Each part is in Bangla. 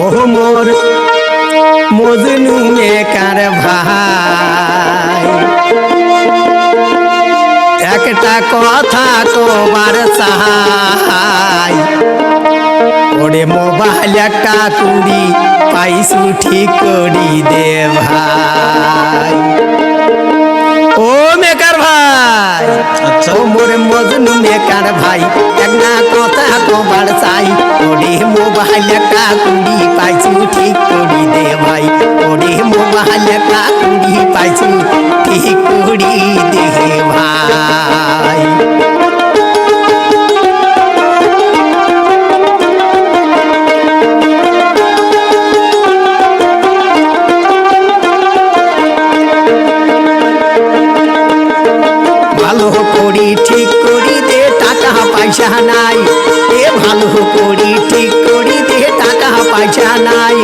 ও মোর মজনু মেকার ভাই একটা কথা কবার চাই ওরে মোবাইল একটা কুড়ি পাইছু ঠিক করি দে ভাই। ও মেকার ভাই আচ্ছা। ও মোর মজনু মেকার ভাই এক না কবার চাই। ওরে কুড়ি পাইছু, ঠিক করি দে ভাই। ওরে কুড়ি পাইছু, ঠিক করি দে ভাই। ভালো করি ঠিক করি দে টাকা পয়সা নাই। এ ভালো করি, ঠিক করি দে টাকা পয়সা নাই।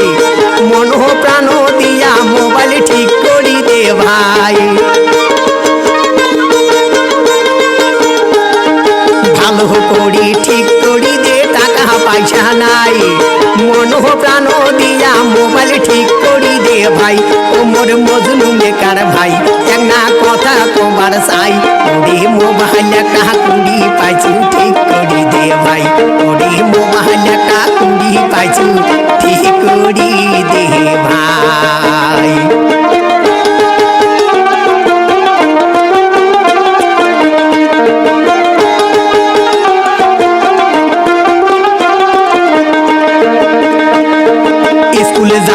মন প্রাণ দিয়া মোবাইল ঠিক করি দে ভাই। ভালো করি, ঠিক করি দে, টাকা পয়সা নাই। মন প্রাণ দিয়া মোবাইল ঠিক করি দে ভাই। ও মোর মজনু মেকার ভাই তোমার চাই ওরে মোবাইল একটা কুড়ি পাইছু, ঠিক করি দে ভাই। ওরে মোবাইল একটা কুড়ি পাইছু, ঠিক করি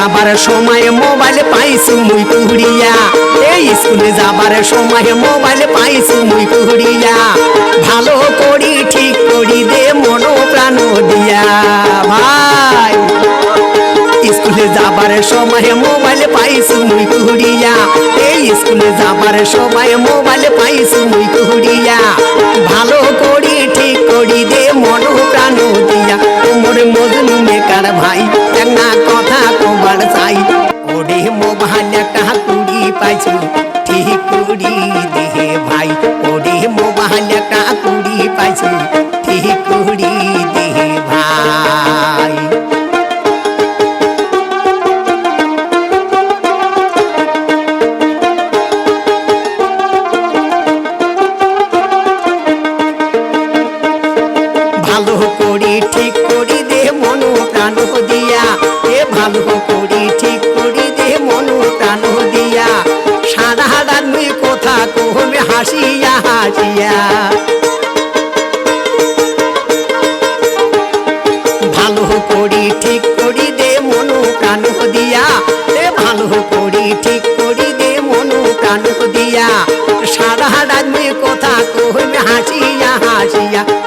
যাবার সময় মোবাইল পাইছু মুই কুহরিয়া এই স্কুলে যাবার সময় মোবাইল পাইছু মুই কুহরিয়া ভালো করি, ঠিক করি দে মন প্রাণ দিয়া। ভাই, স্কুলে যাবার সময় মোবাইল পাইছু মুই কুহরিয়া এই স্কুলে যাবার সময় মোবাইল পাইছু মুই কুহরিয়া ভালো করি, ঠিক করি দে মন প্রাণ দিয়া। মোর মজনু মেকার ভাই কুড়ি ঠিক করি দে ভাই, ওরে মোবাইল একটা কুড়ি পাইছু। ঠিক করি দে ভাই। ভালো করি ঠিক করি দে, মন প্রাণ কহবে হাসিয়া হাসিয়া। ভালো করি ঠিক করি দে মনু প্রাণ দিয়া। এ ভালো করি ঠিক করি দে মনু প্রাণ দিয়া। সারা রাজ্যে কথা কহবে হাসিয়া হাসিয়া।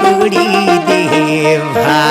পুরি দেভা